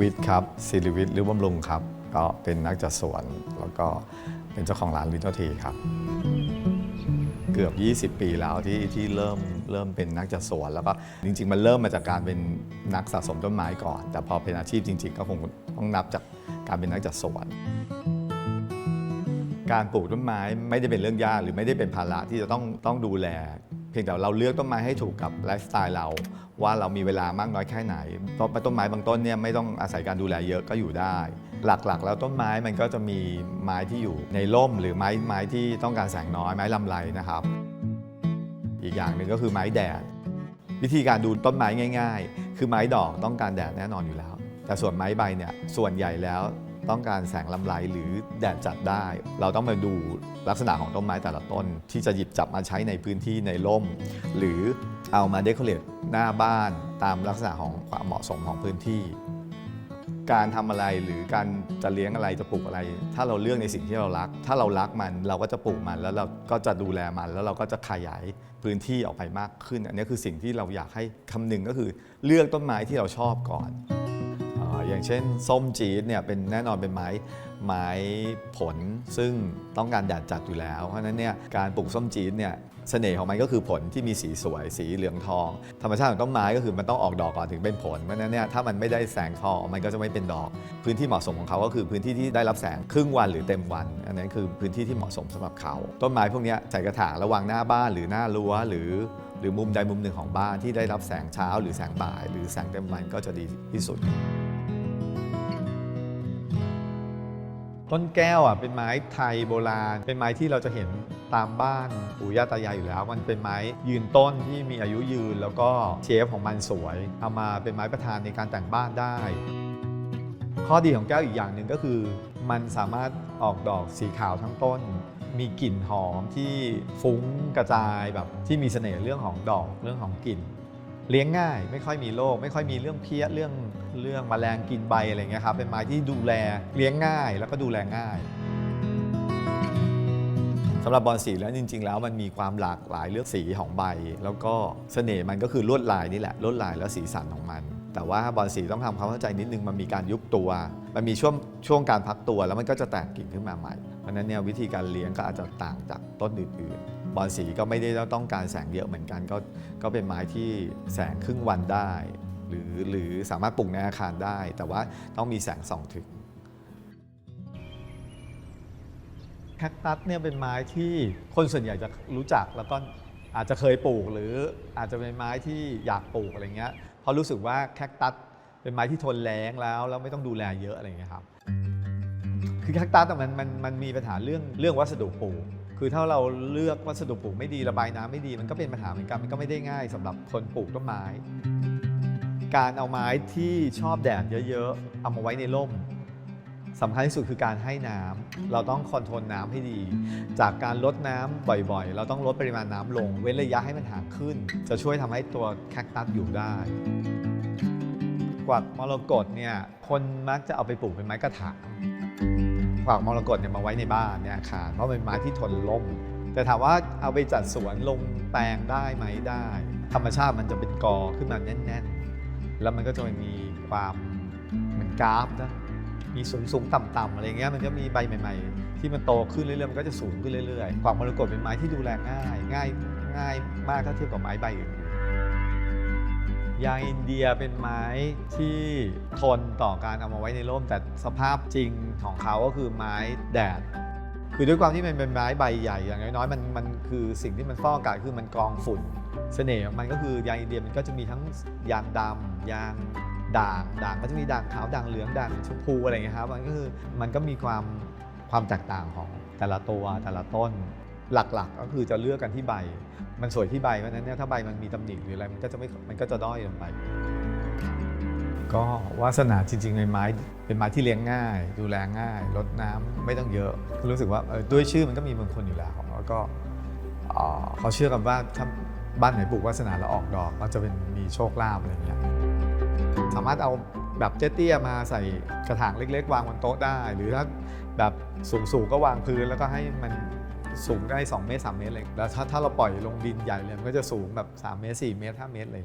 วิทย์ครับศิริวิทย์หรือบำรุงครับ ก็เป็นนักจัดสวน แล้วก็เป็นเจ้าของร้านลิตเติ้ลทีครับ เกือบ 20 ปีแล้วที่ที่เริ่มเริ่มเป็นนักจัดสวน แล้วก็จริง ๆ มันเริ่มมาจากการเป็นนักสะสมต้นไม้ก่อน แต่พอเป็นอาชีพจริง ๆ ก็คงต้องนับจากการเป็นนักจัดสวนการปลูกต้นไม้ไม่ได้เป็นเรื่องยากหรือไม่ได้เป็นภาระที่จะต้องต้องดูแล เพียงแต่เราเลือกต้นไม้ให้ถูกกับไลฟ์สไตล์เรา ว่าเรามีเวลามากน้อยแค่ไหนต้นต้นไม้บางต้นเนี่ยไม่ต้องอาศัยการดูแลเยอะก็อยู่ได้ หลักๆ แล้วต้นไม้มันก็จะมีไม้ที่อยู่ในร่ม หรือไม้ไม้ที่ต้องการแสงน้อยไม้ลำไรนะครับ อีกอย่างหนึ่งก็คือไม้แดด วิธีการดูต้นไม้ง่าย ๆ คือไม้ดอกต้องการแดดแน่นอนอยู่แล้ว แต่ส่วนไม้ใบเนี่ยส่วนใหญ่แล้ว ต้องการแสงลำไรหรือแดดจัดได้ เราต้องมาดูลักษณะของต้นไม้แต่ละต้น ที่จะหยิบจับมาใช้ในพื้นที่ในร่ม หรือเอามาเดคอเรทหน้าบ้านตามลักษณะของความเหมาะสมของพื้นที่ การทำอะไรหรือการจะเลี้ยงอะไรจะปลูกอะไร ถ้าเราเลือกในสิ่งที่เรารัก ถ้าเรารักมันเราก็จะปลูกมัน แล้วเราก็จะดูแลมัน แล้วเราก็จะขยายพื้นที่ออกไปมากขึ้น อันนี้คือสิ่งที่เราอยากให้คำนึงก็คือ เลือกต้นไม้ที่เราชอบก่อน อย่างเช่น ส้มจีดเนี่ยเป็นแน่นอนเป็นไม้ไม้ผลซึ่งต้องการแดดจัดอยู่แล้ว เพราะฉะนั้นเนี่ยการปลูกส้มจีดเนี่ยเสน่ห์ของมันก็คือผลที่มีสีสวยสีเหลืองทอง ธรรมชาติของต้นไม้ก็คือมันต้องออกดอกก่อนถึงเป็นผลเพราะฉะนั้นเนี่ยถ้ามันไม่ได้แสงทองมันก็จะไม่เป็นดอก พื้นที่เหมาะสมของเขาก็คือพื้นที่ที่ได้รับแสงครึ่งวันหรือเต็มวัน อันนั้นคือพื้นที่ที่เหมาะสมสำหรับเขา ต้นไม้พวกนี้ใส่กระถางระหว่างหน้าบ้านหรือหน้ารั้วหรือ หรือมุมใดมุมหนึ่งของบ้านที่ได้รับแสงเช้า หรือแสงบ่าย หรือแสงเต็มวันก็จะดีที่สุด ต้นแก้วอะเป็นไม้ไทยโบราณ เป็นไม้ที่เราจะเห็นตามบ้านปู่ย่าตายายอยู่แล้ว มันเป็นไม้ยืนต้นที่มีอายุยืน แล้วก็เชฟของมันสวย เอามาเป็นไม้ประธานในการแต่งบ้านได้ ข้อดีของแก้วอีกอย่างหนึ่งก็คือ มันสามารถออกดอกสีขาวทั้งต้น มีกลิ่นหอมที่ฟุ้งกระจายแบบที่มีเสน่ห์เรื่องของดอกเรื่องของกลิ่น เลี้ยงง่ายไม่ค่อยมีโรคไม่ค่อยมีเรื่องเพี้ยเรื่อง เรื่องแมลงกินใบอะไรเงี้ยครับเป็นไม้ที่ดูแลเลี้ยงง่าย แล้วก็ดูแลง่ายสำหรับบอลสีแล้วจริง ๆ แล้วมันมีความหลากหลายเลือกสีของใบ แล้วก็เสน่ห์มันก็คือลวดลายนี่แหละลวดลายและสีสันของมัน แต่ว่าบอลสีต้องทำความเข้าใจนิดนึงมันมีการยุบตัว มันมีช่วงช่วงการพักตัวแล้วมันก็จะแตกกิ่งขึ้นมาใหม่เพราะฉะนั้นเนี่ยวิธีการเลี้ยงก็อาจจะต่างจากต้นอื่นๆ บอลสีก็ไม่ได้ต้องการแสงเยอะเหมือนกันก็ก็เป็นไม้ที่แสงครึ่งวันได้ หรือหรือสามารถปลูกในอาคารได้ แต่ว่าต้องมีแสงส่องถึงแคคตัสเนี่ยเป็นไม้ที่คนส่วนใหญ่จะรู้จักแล้วก็อาจจะเคยปลูกหรืออาจจะเป็นไม้ที่อยากปลูกอะไรเงี้ยเพราะรู้สึกว่าแคคตัสเป็นไม้ที่ทนแล้งแล้วแล้วไม่ต้องดูแลเยอะอะไรเงี้ยครับคือแคคตัสอะมันมันมันมีปัญหาเรื่องเรื่องวัสดุปลูกคือถ้าเราเลือกวัสดุปลูกไม่ดีระบายน้ำไม่ดี มันก็เป็นปัญหาเหมือนกันมันก็ไม่ได้ง่ายสำหรับคนปลูกต้นไม้ การเอาไม้ที่ชอบแดดเยอะๆ เอามาไว้ในร่มสำคัญที่สุดคือการให้น้ำเราต้องคอนโทรลน้ำให้ดี จากการลดน้ำบ่อยๆ เราต้องลดปริมาณน้ำลง เว้นระยะให้มันห่างขึ้น จะช่วยทำให้ตัวแคคตัสอยู่ได้ กวักมรกตเนี่ยคนมักจะเอาไปปลูกเป็นไม้กระถางกวักมรกตเนี่ยมาไว้ในบ้านเนี่ยอาคารเพราะเป็นไม้ที่ทนลมแต่ถามว่าเอาไปจัดสวนลงแปลงได้ไหมได้ ธรรมชาติมันจะเป็นกอขึ้นมาแน่น แล้วมันก็จะมีความเหมือนกราฟนะมีสูงสูงต่ำต่ำอะไรเงี้ยมันจะมีใบใหม่ ๆ ที่มันโตขึ้นเรื่อยๆมันก็จะสูงขึ้นเรื่อยๆกวักมรกตเป็นไม้ที่ดูแลง่าย ง่ายง่ายมากถ้าเทียบกับไม้ใบอื่นยางอินเดียเป็นไม้ที่ทนต่อการเอามาไว้ในร่มแต่สภาพจริงของเขาก็คือไม้แดด คือด้วยความที่มันเป็นไม้ใบใหญ่อย่างน้อยๆมันมันคือสิ่งที่มันฟอกอากาศคือมันกรองฝุ่น เสน่ห์ของมันก็คือยางอินเดียมันก็จะมีทั้งยางดำยางด่างด่างก็จะมีด่างขาวด่างเหลืองด่างชมพูอะไรเงี้ยครับมันก็คือมันก็มีความความแตกต่างของแต่ละตัวแต่ละต้นหลักๆ ก็คือจะเลือกกันที่ใบ มันสวยที่ใบเพราะฉะนั้นเนี่ยถ้าใบมันมีตำหนิหรืออะไรมันก็จะไม่มันก็จะด้อยลงไป ก็วาสนาจริงๆในไม้ เป็นไม้ที่เลี้ยงง่าย ดูแลง่ายลดน้ำไม่ต้องเยอะรู้สึกว่าด้วยชื่อมันก็มีมงคลอยู่แล้วแล้วก็เอ่อเขาเชื่อกันว่าถ้าบ้านไหนปลูกวาสนาแล้วออกดอกก็จะเป็นมีโชคลาภอะไรเงี้ยสามารถเอาแบบเตี้ยๆมาใส่กระถางเล็ก ๆ วางบนโต๊ะได้ หรือถ้าแบบสูงๆก็วางพื้นแล้วก็ให้มันสูงได้ 2 เมตร 3 เมตรเลยแล้วถ้าถ้าเราปล่อยลงดินใหญ่เลยมันก็จะสูงแบบ 3 เมตร 4 เมตร 5 เมตรเลย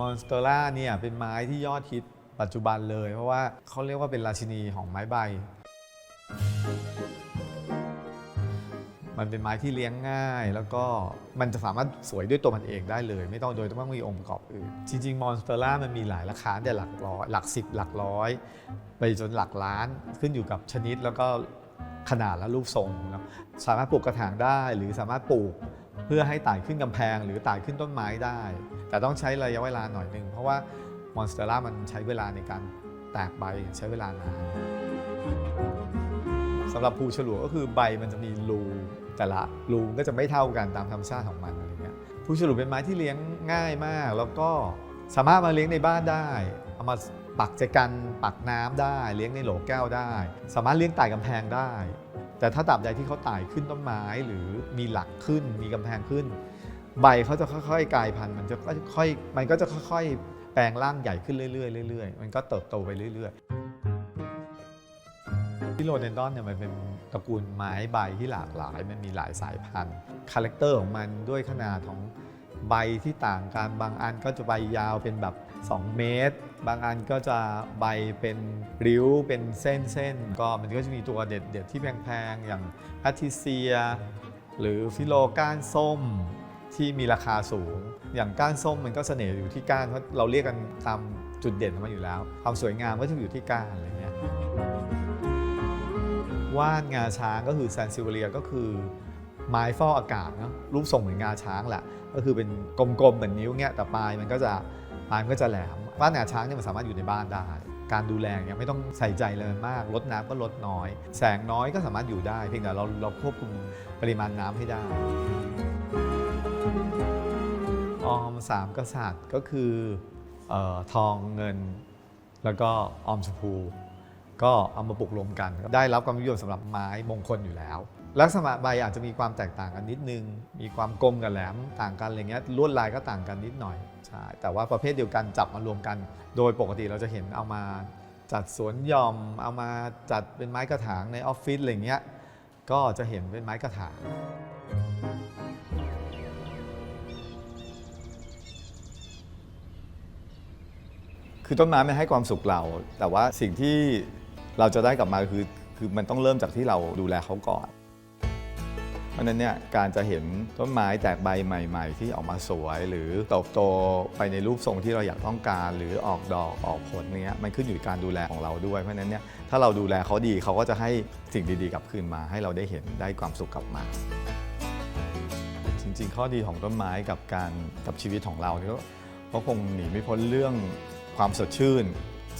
มอนสเตอร่าเนี่ยเป็นไม้ที่ยอดฮิตปัจจุบันเลย เพราะว่าเขาเรียกว่าเป็นราชินีของไม้ใบ มันเป็นไม้ที่เลี้ยงง่าย แล้วก็มันจะสามารถสวยด้วยตัวมันเองได้เลย ไม่ต้องโดยต้องมีองค์ประกอบอื่น จริงๆมอนสเตอร่ามันมีหลายราคาแต่หลักร้อยหลักสิบหลักร้อย ไปจนหลักล้านขึ้นอยู่กับชนิดแล้วก็ขนาดและรูปทรงนะสามารถปลูกกระถางได้ หรือสามารถปลูกเพื่อให้ไต่ขึ้นกำแพง หรือไต่ขึ้นต้นไม้ได้ แต่ต้องใช้ระยะเวลาหน่อยหนึ่งเพราะว่ามอนสเตอร่ามันใช้เวลาในการแตกใบใช้เวลานานสำหรับภูฉลวงก็คือใบมันจะมีรูแต่ละรูก็จะไม่เท่ากันตามธรรมชาติของมันอะไรเงี้ยภูฉลวเป็นไม้ที่เลี้ยงง่ายมาก แล้วก็สามารถมาเลี้ยงในบ้านได้ เอามาปักแจกันปักน้ำได้ เลี้ยงในโหลแก้วได้ สามารถเลี้ยงไต่กำแพงได้ แต่ถ้าตราบใดที่เขาไต่ขึ้นต้นไม้หรือมีหลักขึ้นมีกำแพงขึ้น ใบเขาจะค่อยๆกลายพันธุ์มันจะค่อยๆมันก็จะค่อยๆ แปลงร่างใหญ่ขึ้นเรื่อยๆเรื่อยๆ มันก็เติบโตไปเรื่อยๆที่โรเดนดอนเนี่ยมันเป็นตระกูลไม้ใบที่หลากหลาย มันมีหลายสายพันธุ์คาแรคเตอร์ของมันด้วยขนาดของใบที่ต่างกันบางอันก็จะใบยาวเป็นแบบ 2 เมตร บางอันก็จะใบเป็นริ้วเป็นเส้นๆก็มันก็จะมีตัวเด็ดๆที่แพงๆ อย่างแพทิเซีย หรือฟิโลก้านส้ม ที่มีราคาสูง อย่างก้านส้มมันก็เสน่ห์อยู่ที่ก้านเพราะเราเรียกกันตามจุดเด่นของมันอยู่แล้ว ความสวยงามก็จะอยู่ที่ก้านอะไรเงี้ยว่านงาช้างก็คือแซนซิเวเรียก็คือไม้ฟอกอากาศเนอะรูปทรงเหมือนงาช้างแหละก็คือเป็นกลมๆเหมือนนิ้วเงี้ยแต่ปลายมันก็จะปลายมันก็จะแหลมว่านงาช้างเนี่ยมันสามารถอยู่ในบ้านได้ การดูแลเนี่ยไม่ต้องใส่ใจเลยมากลดน้ำก็ลดน้อย แสงน้อยก็สามารถอยู่ได้ เพียงแต่เราเราควบคุมปริมาณน้ำให้ได้ ออมสามกษัตริย์ก็คือออทองเงิน แล้วก็ออมชมพู ก็เอามาปลูกรวมกัน ได้รับความนิยมสำหรับไม้มงคลอยู่แล้ว ลักษณะใบอาจจะมีความแตกต่างกันนิดนึง มีความกลมกับแหลมต่างกันอะไรเงี้ยลวดลายก็ต่างกันนิดหน่อยใช่แต่ว่าประเภทเดียวกันจับมารวมกัน โดยปกติเราจะเห็นเอามาจัดสวนหย่อม เอามาจัดเป็นไม้กระถางในออฟฟิศอะไรเงี้ยก็จะเห็นเป็นไม้กระถาง คือต้นไม้มันให้ความสุขเรา แต่ว่าสิ่งที่เราจะได้กลับมาคือคือมันต้องเริ่มจากที่เราดูแลเขาก่อน เพราะนั้นเนี่ยการจะเห็นต้นไม้แตกใบใหม่ ๆ ที่ออกมาสวย หรือเติบโตไปในรูปทรงที่เราอยากต้องการ หรือออกดอกออกผลเนี้ยมันขึ้นอยู่กับการดูแลของเราด้วย เพราะนั้นเนี่ยถ้าเราดูแลเขาดีเขาก็จะให้สิ่งดีๆกลับคืนมา ให้เราได้เห็นได้ความสุขกลับมาจริงๆ ข้อดีของต้นไม้กับการกับชีวิตของเราเนี่ยก็คงหนีไม่พ้นเรื่อง ความสดชื่น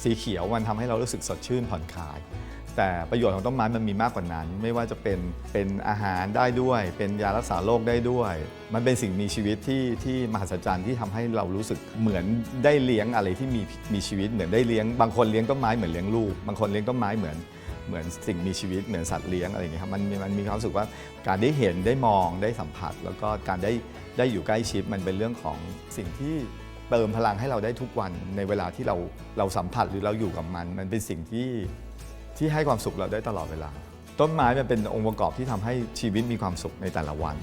สีเขียวมันทำให้เรารู้สึกสดชื่นผ่อนคลาย แต่ประโยชน์ของต้นไม้มันมีมากกว่านั้น ไม่ว่าจะเป็นเป็นอาหารได้ด้วย เป็นยารักษาโรคได้ด้วย มันเป็นสิ่งมีชีวิตที่ที่มหัศจรรย์ที่ทำให้เรารู้สึกเหมือนได้เลี้ยงอะไรที่มีมีชีวิตเหมือนได้เลี้ยงบางคนเลี้ยงต้นไม้เหมือนเลี้ยงลูกบางคนเลี้ยงต้นไม้เหมือนเหมือนสิ่งมีชีวิตเหมือนสัตว์เลี้ยงอะไรอย่างเงี้ยครับมันมันมีความรู้สึกว่าการได้เห็นได้มองได้สัมผัส แล้วก็การได้ได้อยู่ใกล้ชิดมันเป็นเรื่องของสิ่งที่ เติมพลังให้เราได้ทุกวันในเวลาที่เราเราสัมผัสหรือเราอยู่กับมัน มันเป็นสิ่งที่ที่ให้ความสุขเราได้ตลอดเวลา ต้นไม้มันเป็นองค์ประกอบที่ทำให้ชีวิตมีความสุขในแต่ละวัน